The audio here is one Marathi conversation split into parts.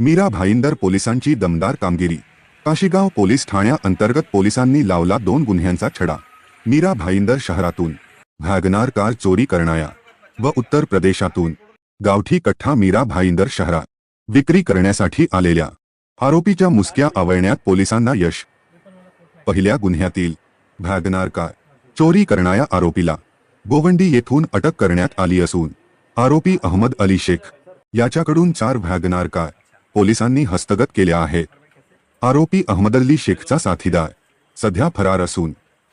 मीरा भाईंदर पोलिसांची दमदार कामगिरी. काशीगाव पोलीस ठाण्याअंतर्गत पोलिसांनी लावला दोन गुन्ह्यांचा छडा. मीरा भाईंदर शहरातून. व्हॅगनार कार चोरी करणाया. व उत्तर प्रदेशातून. गावठी कठ्ठा मीरा भाईंदर शहरात. विक्री करण्यासाठी आलेल्या. आरोपीच्या मुसक्या आवळण्यात पोलिसांना यश. पहिल्या गुन्ह्यातील. WagonR car. चोरी करणाऱ्या आरोपीला. गोवंडी येथून अटक करण्यात आली असून. आरोपी अहमद अली शेख. याच्याकडून चार व्हॅगनार कार पोलिसांनी हस्तगत केल्या आहेत आरोपी अहमद अली शेखचा साथीदार. सध्या फरार असून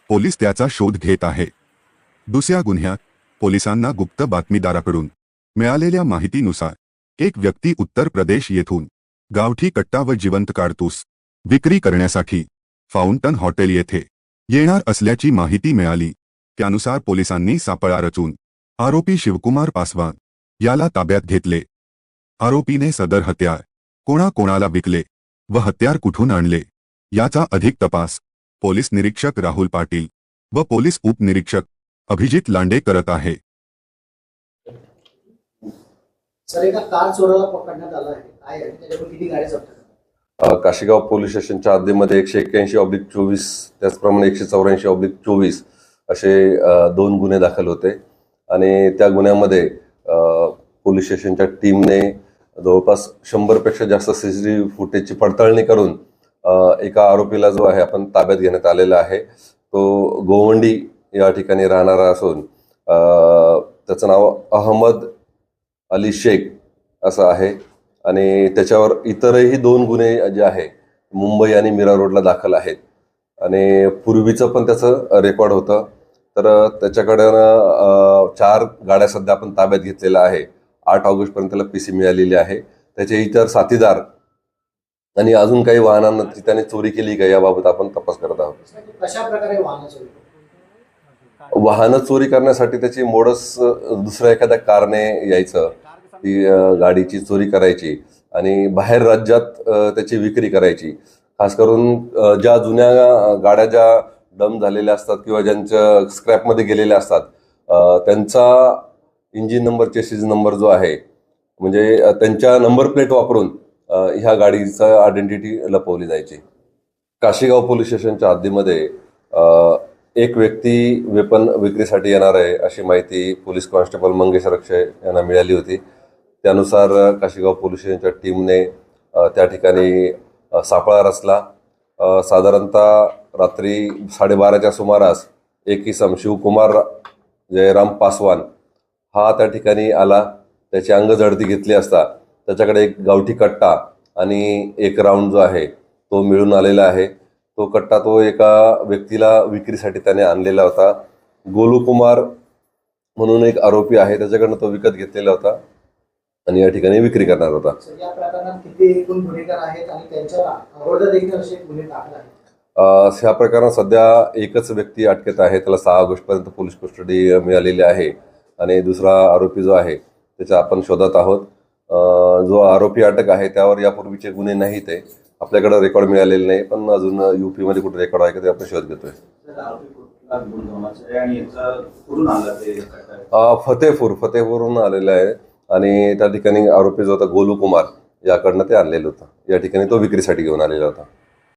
पोलीस त्याचा शोध घेत आहे. दुसऱ्या गुन्ह्यात पोलिसांना गुप्त बातमीदाराकडून मिळालेल्या माहितीनुसार एक व्यक्ती उत्तर प्रदेश येथून गावठी कट्टा व जिवंत कारतूस विक्री करण्यासाठी फाउंटन हॉटेल येथे येणार असल्याची माहिती मिळाली. त्यानुसार पोलिसांनी सापळा रचून आरोपी शिवकुमार पासवान याला ताब्यात घेतले. आरोपीने सदर हत्यार कोणाकोणाला विकले व हत्यार कुठून आणले याचा अधिक तपास पोलीस निरीक्षक राहुल पाटील व पोलीस उपनिरीक्षक अभिजित लांडे करत आहे. सर एका कार चोराला पकडण्यात आला आहे. काय आहे? त्याच्यावर किती गाड्या जप्त करण्यात अ, काशीगाव पोलीस स्टेशनच्या हद्दीमध्ये एकशे एक्क्याऐंशी ऑब्लिक चोवीस त्याचप्रमाणे एकशे चौऱ्याऐंशी ऑब्लिक चोवीस असे दोन गुन्हे दाखल होते. आणि त्या गुन्ह्यामध्ये पोलीस स्टेशनच्या टीमने जवळपास शंभरपेक्षा जास्त सीसीटीव्ही फुटेजची पडताळणी करून एका आरोपीला जो आहे आपण ताब्यात घेण्यात आलेला आहे. तो गोवंडी या ठिकाणी राहणारा असून त्याचं नाव अहमद अली शेख असं आहे. आणि त्याच्यावर इतरही दोन गुन्हे जे आहे मुंबई आणि मीरा रोडला दाखल आहेत. आणि पूर्वीचं पण त्याचं रेकॉर्ड होतं. तर त्याच्याकडनं चार गाड्या सध्या आपण ताब्यात घेतलेल्या आहे. आठ ऑगस्टपर्यंत त्याला पी सी मिळालेली आहे. त्याचे इतर साथीदार आणि अजून काही वाहनांना त्याने चोरी केली का याबाबत आपण तपास करत आहोत. वाहनं चोरी करण्यासाठी त्याची मोडस दुसऱ्या एखाद्या कारने यायचं. ती गाडीची चोरी करायची आणि बाहेर राज्यात त्याची विक्री करायची. खास करून ज्या जुन्या गाड्या ज्या डम झालेल्या असतात किंवा ज्यांच्या स्क्रॅपमध्ये गेलेल्या असतात त्यांचा इंजिन नंबर चेसिस नंबर जो आहे म्हणजे त्यांच्या नंबर प्लेट वापरून ह्या गाडीचा आयडेंटिटी लपवली जायची. काशीगाव पोलीस स्टेशनच्या हद्दीमध्ये एक व्यक्ती वेपन विक्रीसाठी येणार आहे अशी माहिती पोलीस कॉन्स्टेबल मंगेश रक्षे यांना मिळाली होती. त्यानुसार काशीगाव पोलीस स्टेशनच्या टीमने त्या ठिकाणी सापळा रचला. साधारणतः रात्री साडेबाराच्या सुमारास एक इसम शिवकुमार जयराम पासवान हा त्या ठिकाणी आला. त्याची अंगझडती घेतली असता. त्याच्याकडे एक गावठी कट्टा आणि एक राऊंड जो आहे तो मिळून आलेला आहे. तो कट्टा तो एका व्यक्तीला विक्रीसाठी त्याने आणलेला होता. गोलू कुमार म्हणून एक आरोपी आहे त्याच्याकडनं तो विकत घेतलेला होता आणि या ठिकाणी विक्री करणार होता. ह्या प्रकरणात सध्या एकच व्यक्ती अटकेत आहे. त्याला सहा ऑगस्टपर्यंत पोलीस कस्टडी मिळालेली आहे. आणि दुसरा आरोपी जो आहे त्याच्या आपण शोधत आहोत. जो आरोपी अटक आहे त्यावर यापूर्वीचे गुन्हे नाहीत आहे आपल्याकडे रेकॉर्ड मिळालेले नाही पण अजून युपीमध्ये कुठे रेकॉर्ड आहे का ते आपण शोध घेतोय. फतेहपूर फतेहपूरहून आलेलं आलेला आहे. आणि त्या ठिकाणी आरोपी जो होता गोलू कुमार याकडनं ते आणलेलं होतं. या ठिकाणी तो विक्रीसाठी घेऊन आलेला होता.